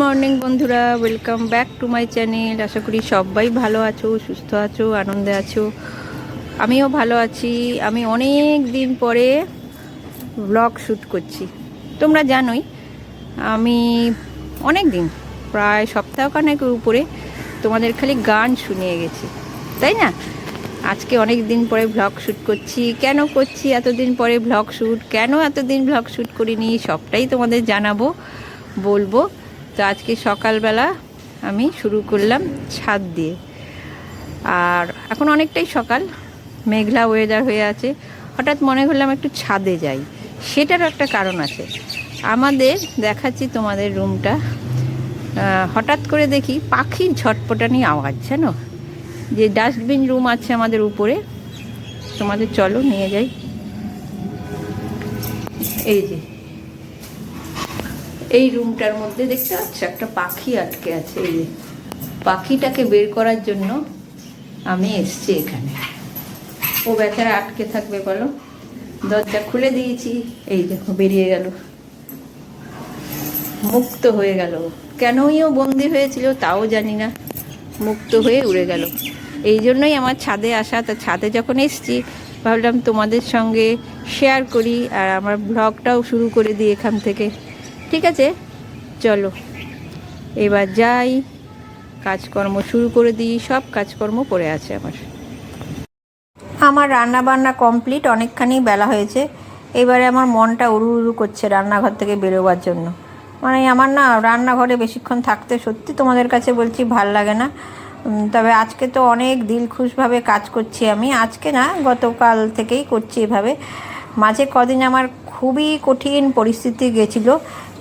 Morning বন্ধুরা। Welcome back to my channel আশা করি সবাই ভালো আছো, সুস্থ আছো, আনন্দে আছো। আমিও ভালো আছি। আমি অনেক দিন পরে ব্লগ শ্যুট করছি। তোমরা জানোই, আমি অনেক দিন, প্রায় সপ্তাহখানেকের উপরে তোমাদের খালি গান শুনিয়ে গেছি। তাই না? আজকে অনেক দিন পরে ব্লগ শ্যুট করছি। কেন করছি এতদিন পরে ব্লগ শ্যুট কেন এতদিন ব্লগ শ্যুট করিনি? সবটাই তোমাদের জানাব, বলব। তো আজকে সকালবেলা আমি শুরু করলাম ছাদ দিয়ে। আর এখন অনেকটাই সকাল, মেঘলা ওয়েদার হয়ে আছে। হঠাৎ মনে করলাম একটু ছাদে যাই। সেটার একটা কারণ আছে। আমাদের দেখাচ্ছি তোমাদের রুমটা। হঠাৎ করে দেখি পাখির ঝটপটানি আওয়াজ, জানো? যে ডাস্টবিন রুম আছে আমাদের উপরে। তোমাদের চলো নিয়ে যাই। এই যে। এই রুমটার মধ্যে দেখতে পাচ্ছ? একটা পাখি আটকে আছে এই পাখিটাকে বের করার জন্য আমি এসছি এখানে। ও বেচারা আটকে থাকবে, বলো। দরজা খুলে দিয়েছি। এই দেখো, বেরিয়ে গেল। মুক্ত হয়ে গেল। কেনই ও বন্দি হয়েছিল তাও জানি না। মুক্ত হয়ে উড়ে গেল। এই জন্যই আমার ছাদে আসা। তা ছাদে যখন এসছি, ভাবলাম তোমাদের সঙ্গে শেয়ার করি আর আমার ব্লগটাও শুরু করে দিই এখান থেকে। ঠিক আছে? চলো। এবার যাই। কাজকর্ম শুরু করে দিই। সব কাজকর্ম পড়ে আছে আমার। আমার রান্না বান্না কমপ্লিট, অনেকখানি বেলা হয়েছে। এবারে আমার মনটা উড়ু উড়ু করছে রান্নাঘর থেকে বেরোবার জন্য। মানে আমার না রান্নাঘরে বেশিক্ষণ থাকতে সত্যি তোমাদের কাছে বলছি ভালো লাগে না। তবে আজকে তো অনেক দিলখুশভাবে কাজ করছি আমি। আজকে না গতকাল থেকেই করছি এভাবে। মাঝে কদিন আমার খুবই কঠিন পরিস্থিতি গেছিল,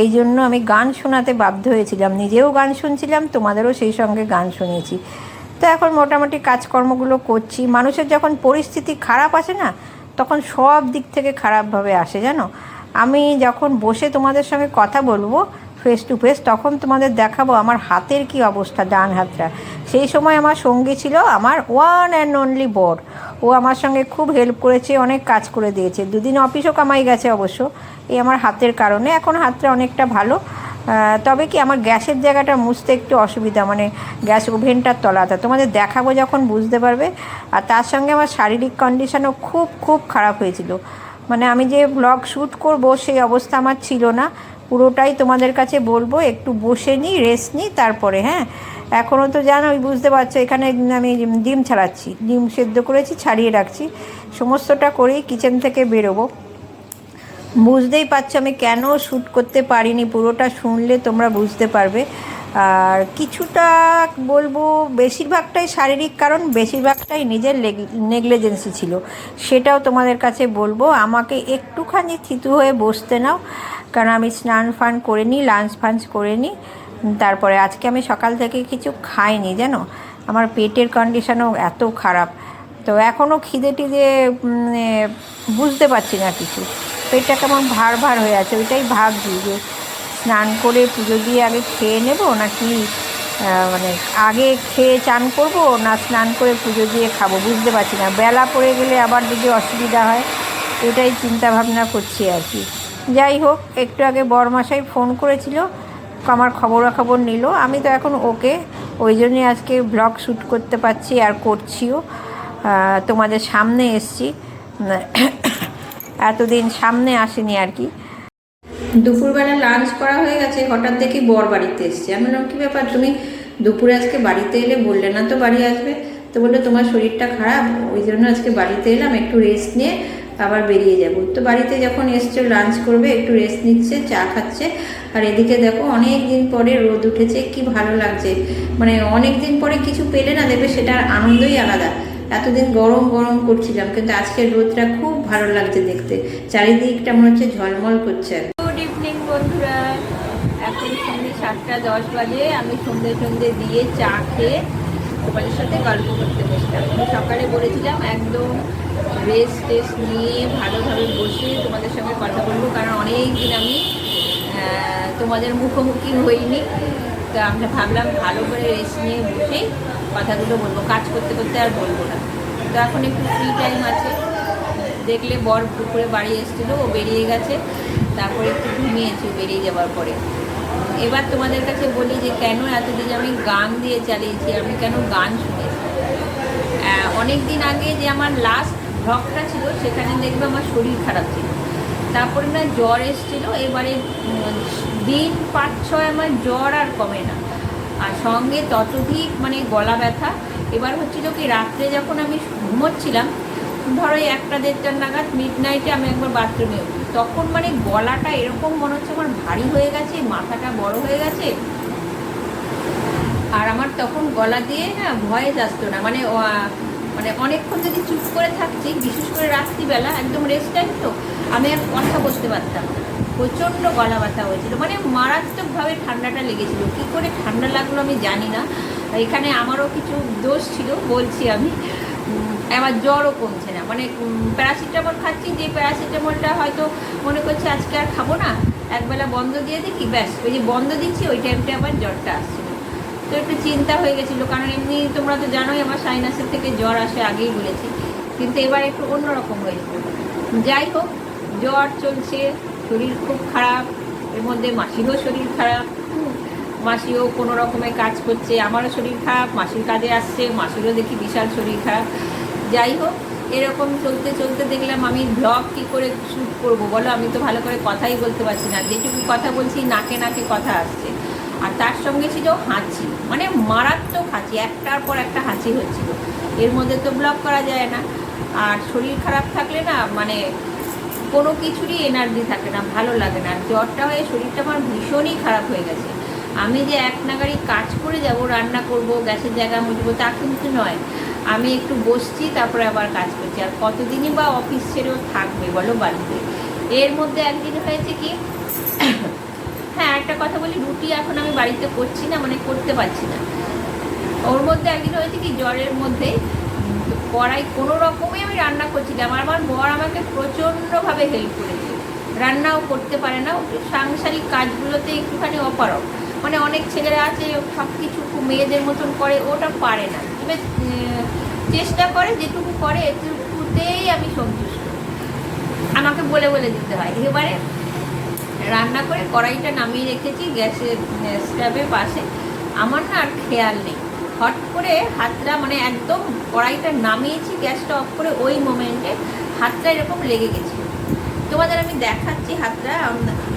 এই জন্য আমি গান শোনাতে বাধ্য হয়েছিলাম। নিজেও গান শুনছিলাম, তোমাদেরও সেই সঙ্গে গান শুনেছি। তো এখন মোটামুটি কাজকর্মগুলো করছি। মানুষের যখন পরিস্থিতি খারাপ আসে না, তখন সব দিক থেকে খারাপভাবে আসে, জানো? আমি যখন বসে তোমাদের সঙ্গে কথা বলব ফেস টু ফেস তখন তোমাদের দেখাবো আমার হাতের কি অবস্থা ডান হাতটা। সেই সময় আমার সঙ্গী ছিল আমার ওয়ান অ্যান্ড অনলি বর। ও আমার সঙ্গে খুব হেল্প করেছে, অনেক কাজ করে দিয়েছে। দুদিন অফিসও কামাই গেছে অবশ্য, এই আমার হাতের কারণে। এখন হাতটা অনেকটা ভালো। তবে কি আমার গ্যাসের জায়গাটা মুছতে একটু অসুবিধা মানে গ্যাস ওভেনটার তলাটা। তোমাদের দেখাবো যখন বুঝতে পারবে। আর তার সঙ্গে আমার শারীরিক কন্ডিশনও খুব খুব খারাপ হয়েছিল। মানে আমি যে ব্লগ শ্যুট করব, সেই অবস্থা আমার ছিল না। পুরোটাই তোমাদের কাছে বলব, একটু বসে নিই রেস্ট নিই তারপরে হ্যাঁ? এখনও তো জানোই বুঝতে পারছ, এখানে আমি ডিম ছাড়াচ্ছি, ডিম সেদ্ধ করেছি, ছাড়িয়ে রাখছি, সমস্তটা করেই কিচেন থেকে বেরোবো। বুঝতেই পারছ আমি কেন শ্যুট করতে পারিনি, পুরোটা শুনলে তোমরা বুঝতে পারবে। আর কিছুটা বলব, বেশিরভাগটাই শারীরিক কারণ, বেশিরভাগটাই নিজের নেগলিজেন্সি ছিল। সেটাও তোমাদের কাছে বলব, আমাকে একটুখানি থিতু হয়ে বসতে নাও। কারণ আমি স্নান ফান করে নিই লাঞ্চ ফাঞ্চ করে নিই তারপরে আজকে আমি সকাল থেকে কিছু খাইনি জানো? আমার পেটের কন্ডিশনও এত খারাপ। তো এখনও খিদে টিদে উম, বুঝতে পারছি না কিছু। পেটটা কেমন ভার ভার হয়ে আছে ওইটাই ভাবছি যে স্নান করে পুজো দিয়ে আগে খেয়ে নেব নাকি মানে আগে খেয়ে চান করব না স্নান করে পুজো দিয়ে খাব বুঝতে পারছি না। বেলা পড়ে গেলে আবার যদি অসুবিধা হয় এটাই চিন্তা ভাবনা করছি আর কি। যাই হোক, একটু আগে বরমাসাই ফোন করেছিল, আমার খবরাখবর নিল। আমি তো এখন ওকে, ওই জন্যই আজকে ব্লগ শ্যুট করতে পারছি আর করছিও। তোমাদের সামনে এসছি। এতদিন সামনে আসেনি আর কি। দুপুরবেলা লাঞ্চ করা হয়ে গেছে, হঠাৎ দেখি বর বাড়িতে এসছে। আমি বললাম, কী ব্যাপার, তুমি দুপুরে আজকে বাড়িতে এলে বললে না তো বাড়ি আসবে? তো বলল, তোমার শরীরটা খারাপ, ওই জন্য আজকে বাড়িতে এলাম, একটু রেস্ট নিয়ে আবার বেরিয়ে যাব। তো বাড়িতে যখন এসছে লাঞ্চ করবে, একটু রেস্ট নিচ্ছে, চা খাচ্ছে। আর এদিকে দেখো অনেক দিন পরে রোদ উঠেছে, কি ভালো লাগছে। মানে অনেক দিন পরে কিছু পেলে না দেবে সেটার আনন্দই আলাদা। এতদিন গরম গরম করছিলাম, কিন্তু আজকের রোদটা খুব ভালো লাগছে দেখতে। চারিদিকটা মনে হচ্ছে ঝলমল করছে। গুড ইভিনিং বন্ধুরা। এখন সন্ধ্যে সাতটা দশ বাজে, আমি সন্ধ্যে সন্ধ্যে দিয়ে চা খেয়ে তোমাদের সাথে গল্প করতে বসলাম আমি সকালে বলেছিলাম, একদম রেস্ট টেস্ট নিয়ে ভালোভাবে বসে তোমাদের সঙ্গে কথা বলব, কারণ অনেক দিন আমি তোমাদের মুখোমুখি হইনি। তো আমরা ভাবলাম, ভালো করে রেস্ট নিয়ে বসেই কথাগুলো বলব, কাজ করতে করতে আর বলব না। তো এখন একটু ফ্রি টাইম আছে। দেখলে বর দুপুরে বাড়ি এসেছিল, ও বেরিয়ে গেছে, তারপরে একটু ঘুমিয়েছি, বেরিয়ে যাওয়ার পরে। এবার তোমাদের কাছে বলি যে কেন এতদিন আমি গান দিয়ে চালিয়েছি, আমি কেন গান শুনেছি? অনেক দিন আগে যে আমার লাস্ট ভ্লগটা ছিল, সেখানে দেখবে আমার শরীর খারাপ ছিল। তারপরে না জ্বর এসেছিল, এবারে দিন পাঁচ ছয় আমার জ্বর আর কমে না। আর সঙ্গে ততোধিক মানে গলা ব্যথা। এবার হচ্ছিল কি, রাত্রে যখন আমি ঘুমোচ্ছিলাম ধরো একটা দেড়টার নাগাদ মিড নাইটে আমি একবার বাথরুমে উঠি। তখন মানে গলাটা এরকম মনে হচ্ছে আমার ভারী হয়ে গেছে, মাথাটা বড় হয়ে গেছে। আর আমার তখন গলা দিয়ে না ভয়েস আসতো না। মানে মানে অনেকক্ষণ যদি চুপ করে থাকছি, বিশেষ করে রাত্রিবেলা, একদম রেস্ট টাইম তো, আমি আর কথা বলতে পারতাম প্রচণ্ড গলা ব্যথা হয়েছিল। মানে মারাত্মকভাবে ঠান্ডাটা লেগেছিল। কী করে ঠান্ডা লাগল আমি জানি না। এখানে আমারও কিছু দোষ ছিল, বলছি আমি। আমার জ্বরও কমছে না। মানে প্যারাসিটামল খাচ্ছি, যে প্যারাসিটামলটা হয়তো মনে করছে আজকে আর খাব না, একবেলা বন্ধ দিয়ে দেখি, ব্যাস, ওই যে বন্ধ দিচ্ছি, ওই টাইমটা আবার জ্বরটা আসছিল। তো একটু চিন্তা হয়ে গেছিল, কারণ এমনি তোমরা তো জানোই আমার সাইনাসের থেকে জ্বর আসে, আগেই বলেছি। কিন্তু এবার একটু অন্যরকম হয়েছিল যাই হোক, জ্বর চলছে, শরীর খুব খারাপ, এর মধ্যে মাসিরও শরীর খারাপ, মাসিও কোনো রকমের কাজ করছে, আমারও শরীর খারাপ, মাসির কাজে আসছে, মাসিরও দেখি বিশাল শরীর খারাপ। যাই হোক, এরকম চলতে চলতে দেখলাম আমি ব্লগ কী করে শ্যুট করব বলো? আমি তো ভালো করে কথাই বলতে পারছি না। যেটুকু কথা বলছি, নাকে নাকে কথা আসছে। আর তার সঙ্গে ছিল হাঁচি মানে মারাত্মক হাঁচি, একটার পর একটা হাঁচি হচ্ছিল। এর মধ্যে তো ব্লগ করা যায় না। আর শরীর খারাপ থাকলে না মানে কোনো কিছুরই এনার্জি থাকে না, ভালো লাগে না। জ্বরটা হয়ে শরীরটা আমার ভীষণই খারাপ হয়ে গেছে। আমি যে এক নাগাড়ি কাজ করে যাব, রান্না করব, গ্যাসের জায়গা মুছবো তা কিন্তু নয়। আমি একটু বসছি, তারপরে আবার কাজ করছি। আর কতদিনই বা অফিস ছেড়েও থাকবে বলো বাড়িতে? এর মধ্যে একদিন হয়েছে কি হ্যাঁ একটা কথা বলি, রুটি এখন আমি বাড়িতে করছি না মানে করতে পারছি না। ওর মধ্যে একদিন হয়েছে কি, জ্বরের মধ্যে কড়াই কোনো রকমই আমি রান্না করছিলাম আর আমার বর আমাকে প্রচণ্ডভাবে হেল্প করেছে। রান্নাও করতে পারে না, সাংসারিক কাজগুলোতে একটুখানি অপারক মানে অনেক ছেলেরা আছে সব কিছু খুব মেয়েদের মতন করে, ওটা পারে না। এবার চেষ্টা করে, যেটুকু করে, এটুকুতেই আমি সন্তুষ্ট। আমাকে বলে বলে দিতে হয়। এবারে রান্না করে কড়াইটা নামিয়ে রেখেছি গ্যাসের স্ট্যাবের পাশে। আমার না আর খেয়াল নেই। হট করে হাতটা মানে একদম কড়াইটা নামিয়েছি, গ্যাসটা অফ করে ওই মোমেন্টে হাতটা এরকম লেগে গেছে। তোমাদের আমি দেখাচ্ছি হাতটা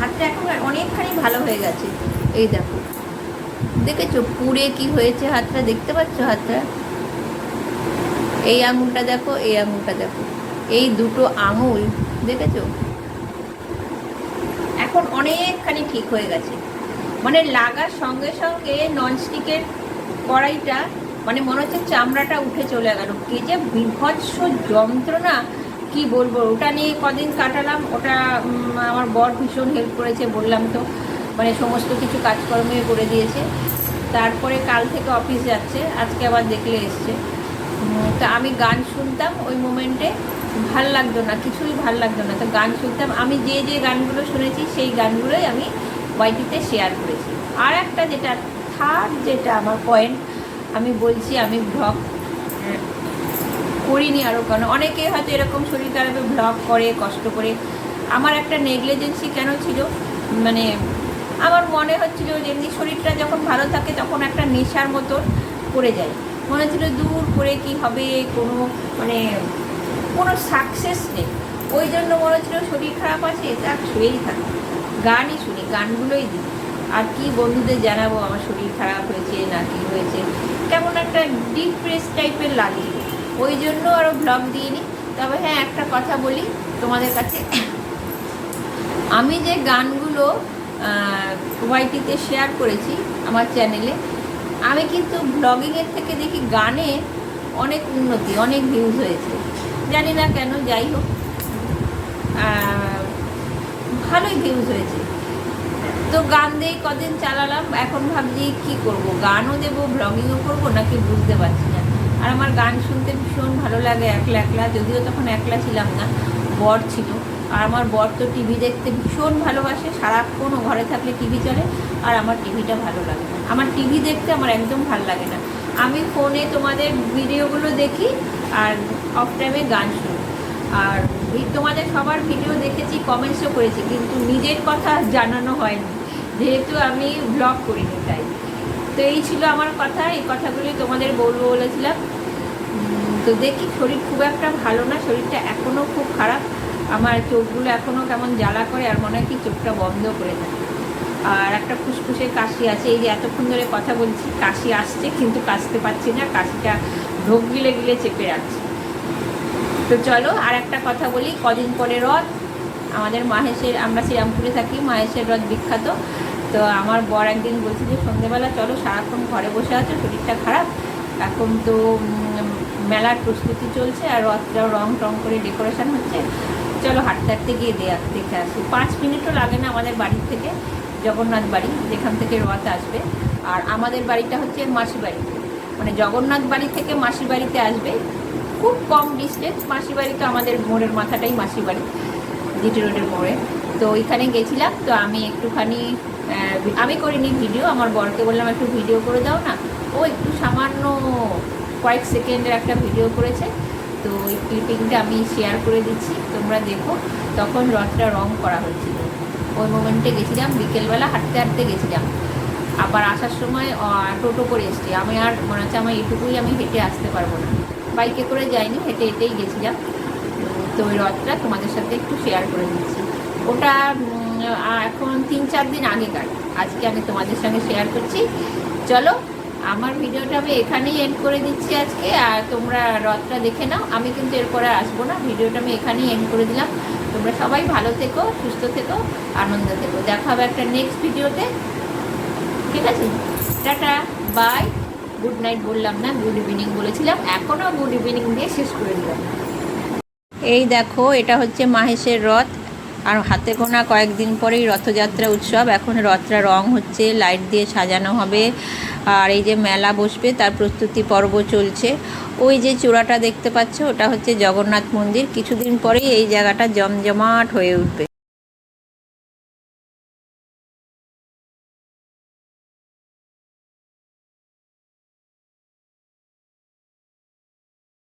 হাতটা এখন অনেকখানি ভালো হয়ে গেছে। এই দেখো। দেখেছ পুড়ে কি হয়েছে হাতটা? দেখতে পাচ্ছ হাতটা? এই আঙুলটা দেখো, এই আঙুলটা দেখো। এই দুটো আঙুল, দেখেছ? এখন অনেকখানি ঠিক হয়ে গেছে। মানে লাগার সঙ্গে সঙ্গে ননস্টিকের কড়াইটা মানে মনে হচ্ছে চামড়াটা উঠে চলে গেল। কে যে বিভৎস যন্ত্রণা, কি বলব? ওটা নিয়ে কদিন কাটালাম, ওটা আমার বর ভীষণ হেল্প করেছে, বললাম তো। সমস্ত কিছু কাজকর্মে করে দিয়েছে। তারপরে কাল থেকে অফিস যাচ্ছে, আজকে আবার দেখলে এসছে। তা আমি গান শুনতাম ওই মোমেন্টে ভালো লাগতো না, কিছুই ভালো লাগতো না। তো গান শুনতাম, আমি যে যে গানগুলো শুনেছি, সেই গানগুলোই আমি ওয়াইটিতে শেয়ার করেছি। আর একটা যেটা থার্ড যেটা আমার পয়েন্ট আমি বলছি, আমি ব্লগ করিনি আরও কেন? অনেকে হয়তো এরকম শরীর খারাপে ব্লগ করে, কষ্ট করে। আমার একটা নেগলিজেন্সি কেন ছিল? মানে আমার মনে হচ্ছিল যে এমনি শরীরটা যখন ভালো থাকে তখন একটা নেশার মতন পড়ে যায়। মনে হচ্ছিল দূর করে কি হবে কোনো মানে কোনো সাকসেস নেই। ওই জন্য মনে হচ্ছিল শরীর খারাপ আছে, তা শুয়েই থাকি। গানই শুনি, গানগুলোই দিই। আর কি বন্ধুদের জানাব, আমার শরীর খারাপ হয়েছে না কি হয়েছে? কেমন একটা ডিপ্রেস টাইপের লাগছিল ওই জন্য আরও ব্লগ দিইনি তবে হ্যাঁ একটা কথা বলি তোমাদের কাছে। আমি যে গানগুলো ওয়াইটিতে শেয়ার করেছি আমার চ্যানেলে। আমি কিন্তু ব্লগিংয়ের থেকে দেখি গানে অনেক উন্নতি, অনেক ভিউজ হয়েছে। জানি না কেন, যাই হোক ভালোই ভিউজ হয়েছে। তো গান দিয়ে কদিন চালালাম, এখন ভাবছি কি করব? গানও দেবো, ব্লগিংও করব নাকি বুঝতে পারছি না। আর আমার গান শুনতে ভীষণ ভালো লাগে, একলা একলা, যদিও তখন একলা ছিলাম না, বর ছিল। আর আমার বর তো টিভি দেখতে ভীষণ ভালোবাসে, সারাক্ষণ ও ঘরে থাকলে টিভি চলে, আর আমার টিভিটা ভালো লাগে না। আমার টিভি দেখতে আমার একদম ভালো লাগে না। আমি ফোনে তোমাদের ভিডিওগুলো দেখি আর অফ টাইমে গান শুনি। আর তোমাদের সবার ভিডিও দেখেছি কমেন্টসও করেছি, কিন্তু নিজের কথা জানানো হয়নি। যেহেতু আমি ব্লগ করিনি তাই। তো এই ছিল আমার কথা, এই কথাগুলি তোমাদের বলব বলেছিলাম। তো দেখি শরীর খুব একটা ভালো না, শরীরটা এখনও খুব খারাপ। আমার চোখগুলো এখনও কেমন জ্বালা করে আর মনে হয় কি চোখটা বন্ধ করে দেয়। আর একটা ফুসফুসে কাশি আছে, এই যে এতক্ষণ ধরে কথা বলছি, কাশি আসছে কিন্তু কাশতে পারছি না, কাশিটা ঢোক গিলে গিলে চেপে রাখছি। তো চলো আর একটা কথা বলি, কদিন পরে রথ, আমাদের মাহেশের, আমরা শ্রীরামপুরে থাকি, মাহেশের রথ বিখ্যাত। তো আমার বর একদিন বলছে যে, সন্ধেবেলা চলো, সারাক্ষণ ঘরে বসে আছো, শরীরটা খারাপ। এখন তো মেলার প্রস্তুতি চলছে আর রথটাও রং টং করে ডেকোরেশন হচ্ছে। চলো হাঁটতে হাঁটতে গিয়ে দেয়া দেখে আসি। পাঁচ মিনিটও লাগে না আমাদের বাড়ির থেকে, জগন্নাথ বাড়ি, যেখান থেকে রথ আসবে। আর আমাদের বাড়িটা হচ্ছে মাসি বাড়ি। মানে জগন্নাথ বাড়ি থেকে মাসি বাড়িতে আসবে। খুব কম ডিস্টেন্স মাসি বাড়ি তো আমাদের মোড়ের মাথাটাই মাসি বাড়ি, জিটি রোডের মোড়ে। তো ওইখানে গেছিলাম, তো আমি একটুখানি আমি করিনি ভিডিও আমার বরকে বললাম, একটু ভিডিও করে দাও না। ও একটু সামান্য কয়েক সেকেন্ডের একটা ভিডিও করেছে। তো ওই ক্লিপিংটা আমি শেয়ার করে দিচ্ছি। তোমরা দেখো তখন রথটা রং করা হচ্ছিল ওই মোমেন্টে গেছিলাম, বিকেলবেলা হাঁটতে হাঁটতে গেছিলাম। আবার আসার সময় টোটো করে এসছি। আমি আর মনে হচ্ছে আমার এটুকুই আমি হেঁটে আসতে পারব না। বাইকে করে যাইনি, হেঁটে হেঁটেই গেছিলাম। তো ওই রথটা তোমাদের সাথে একটু শেয়ার করে দিচ্ছি। ওটা এখন তিন চার দিন আগেকার। আজকে আমি তোমাদের সঙ্গে শেয়ার করছি। চলো আমার ভিডিওটা আমি এখানেই এন্ড করে দিচ্ছি আজকে, আর তোমরা রথটা দেখে নাও। আমি কিন্তু এরপরে আসব না, ভিডিওটা আমি এখানেই এন্ড করে দিলাম। তোমরা সবাই ভালো থেকো, সুস্থ থেকো, আনন্দ থেকো। দেখা হবে একটা নেক্সট ভিডিওতে। ঠিক আছে? টাটা বাই গুড নাইট বললাম না গুড ইভিনিং বলেছিলাম। এখনও গুড ইভিনিং দিয়ে শেষ করে দিলাম। এই দেখো, এটা হচ্ছে মাহেশের রথ। আর হাতে গোনা কয়েকদিন পরেই রথযাত্রা উৎসব। এখন রথটা রং হচ্ছে, লাইট দিয়ে সাজানো হবে। আর এই যে মেলা বসবে, তার প্রস্তুতি পর্ব চলছে। ওই যে চূড়াটা দেখতে পাচ্ছ, ওটা হচ্ছে জগন্নাথ মন্দির। কিছুদিন পরেই এই জায়গাটা জমজমাট হয়ে উঠবে।